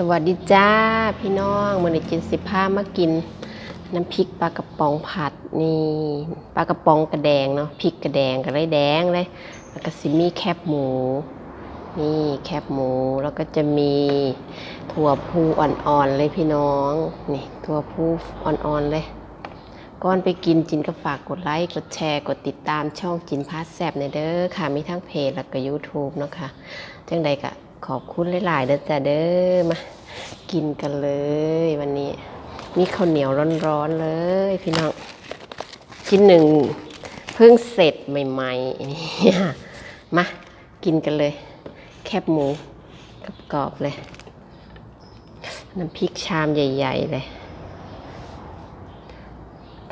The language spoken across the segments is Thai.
สวัสดีจ้าพี่น้องมื่อนี้กินสิผ้ามากิน น้ำพริกปลากระป๋องผัดนี่ปลากระป๋องกระแดงเนาะพริกกระแดงกระไรแดงเลยแล้วก็ซิมีแคบหมูนี่แคบหมูแล้วก็จะมีถั่วพูอ่อนๆเลยพี่น้องนี่ถั่วพูอ่อนๆเลยก่อนไปกินจินก็ฝากกดไลค์กดแชร์กดติดตามช่องจินพาสแซบในเด้อค่ะมีทั้งเพจแล้วก็ YouTube เนาะค่ะจังใดก็ ขอบคุณหลายๆเด้อจ้าเด้อมากินกันเลยวันนี้มีข้าวเหนียวร้อนๆเลย พี่น้องชิ้นหนึ่งเพิ่งเสร็จใหม่ๆมากินกันเลย แคบหมูกรอบๆเลย น้ำพริกชามใหญ่ ๆ เลย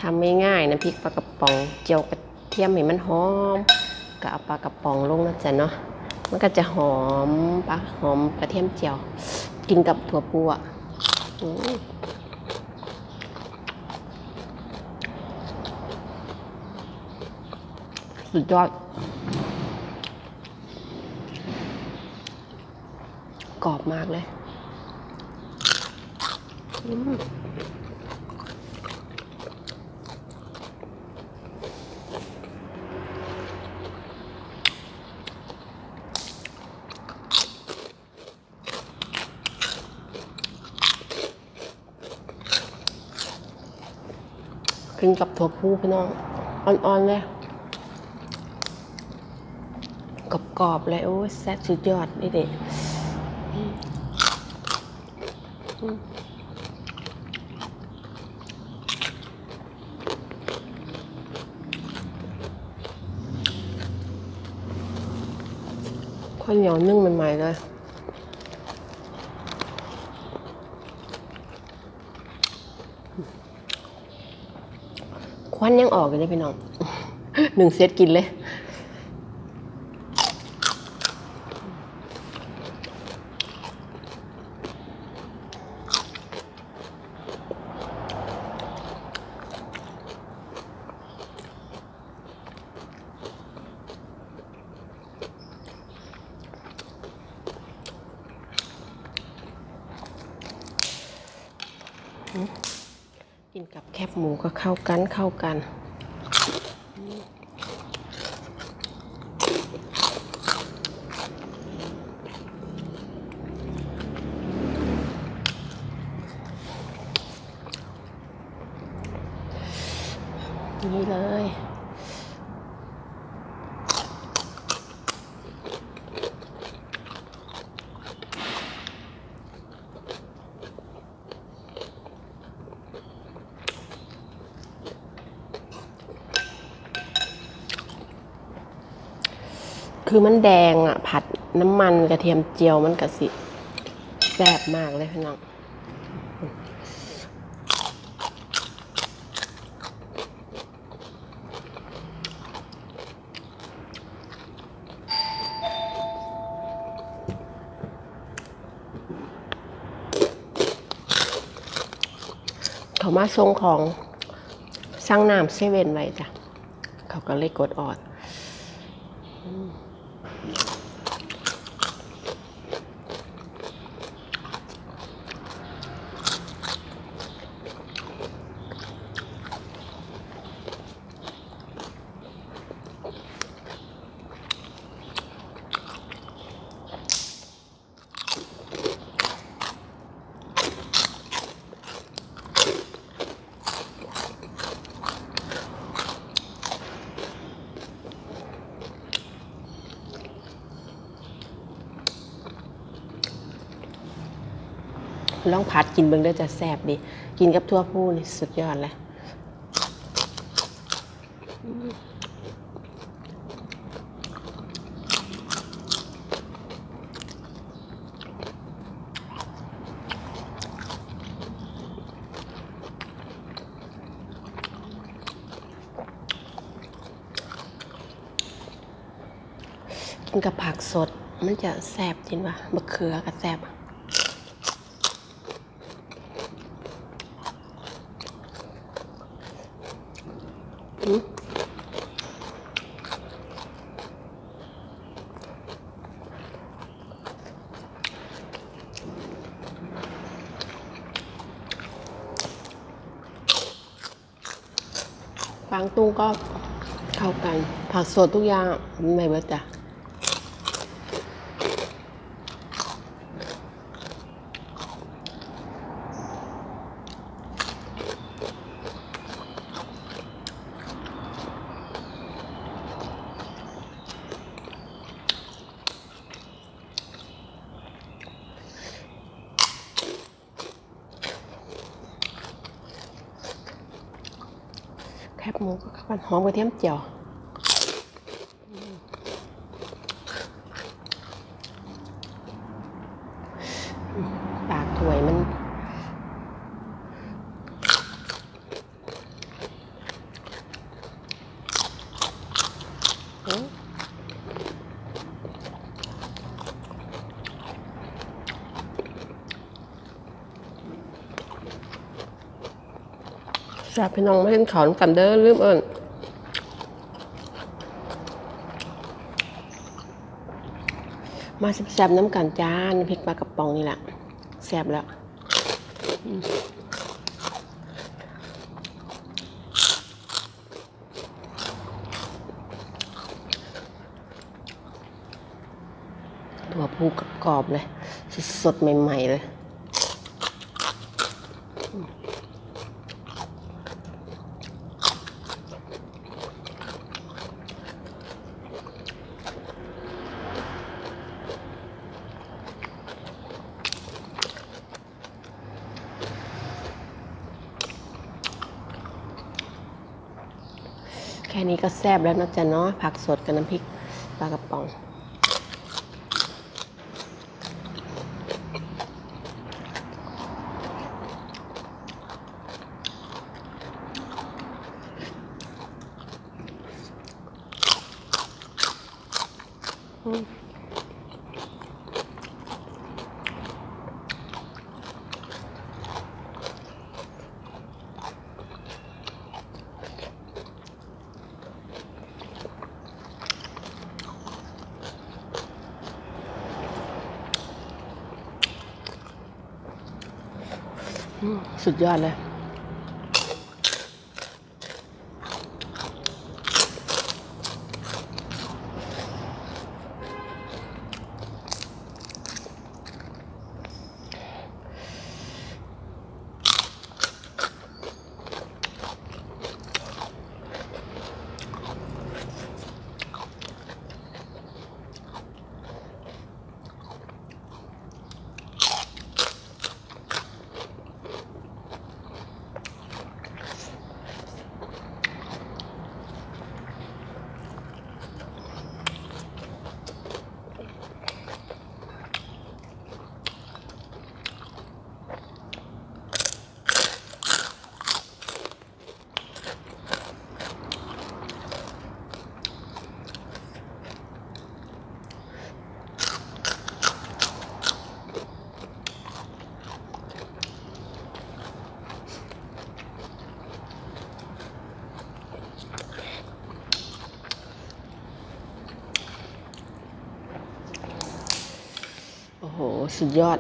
ทำไม่ง่ายๆนะพริกปลากระป๋องเจียวกระเทียมให้มันหอมก็เอาปลากระป๋องลงนะจ๊ะเนาะ มันก็จะหอมปลาหอมกระเทียมเจียว กินกับถั่วปูอะสุดยอดกรอบมากเลย อืม กินกับถั่วพูพี่น้อง อ่อนๆเลยกรอบๆเลยโอ้ยแซ่บสุดยอดนี่เด็ดข้าวเหนียวนึ่งใหม่ๆเลย ควันยังออกอยู่เลยพี่น้องหนึ่งเซตกินเลย กินกับแคบหมูก็เข้ากันเข้ากันนี่เลย คือมันแดงอะ ผัดน้ำมันกระเทียมเจียวมันกระสิแซ่บมากเลยพี่น้องเขามาส่งของสร้างน้ำเซเว่นไว้จ้ะ เขาก็เลยกดออด Yeah. ลองผัดกินเบิ่งเด้อจะแซ่บดี กินกับทั่วผู้นี่สุดยอดเลยกินกับผักสดมันจะแซ่บจริงปะมะเขือกับแซ่บางตุ้งก็เข้ากัน ผักสดทุกอย่างไม่เบิดจ้ะ แคบหมูก็เข้ากันหอมกระเทียมเจียวปากถวยมัน แซ่บพี่น้องม่เห็นขอนกันเด้อลืมเอิญมาแซ่บๆน้ำกันจ้าน้พริกปลากระป๋องนี่แหละแซ่บแล้วตัวผูกรอบเลย สดๆใหม่ ๆ เลย แค่นี้ก็แซ่บแล้วนะจ๊ะเนาะผักสดกับน้ำพริกปลากระป๋อง สุดยอดเลย โอ้โห สุดยอด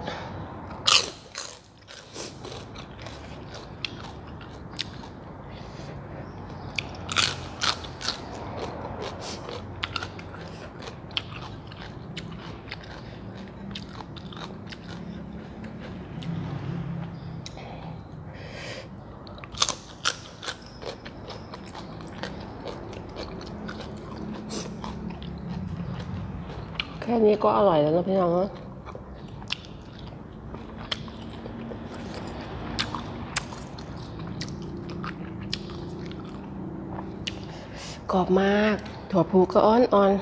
แค่นี้ก็อร่อยแล้วนะพี่น้อง กรอบมาก ถั่วพูก็อ่อนอ่อน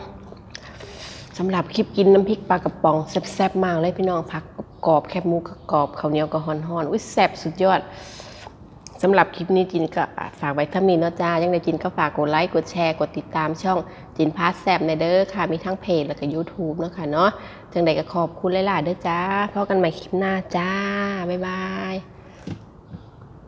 ๆสำหรับคลิปกินน้ำพริกปลากระป๋องแซ่บๆมากเลยพี่น้องผักกรอบแคบหมูก็กรอบข้าวเหนียวก็ฮ้อนๆอุ้ยแซ่บสุดยอดสำหรับคลิปนี้จินก็ฝากไว้เท่านี้เนาะจ้ายังไงจินก็ฝากกดไลค์กดแชร์กดติดตามช่องจินพาสแซบในเด้อค่ะ มีทั้งเพจแล้วก็ YouTube เนาะค่ะเนาะจังใดก็ขอบคุณหลายๆเด้อจ้าพบกันใหม่คลิปหน้าจ้า บ๊ายบาย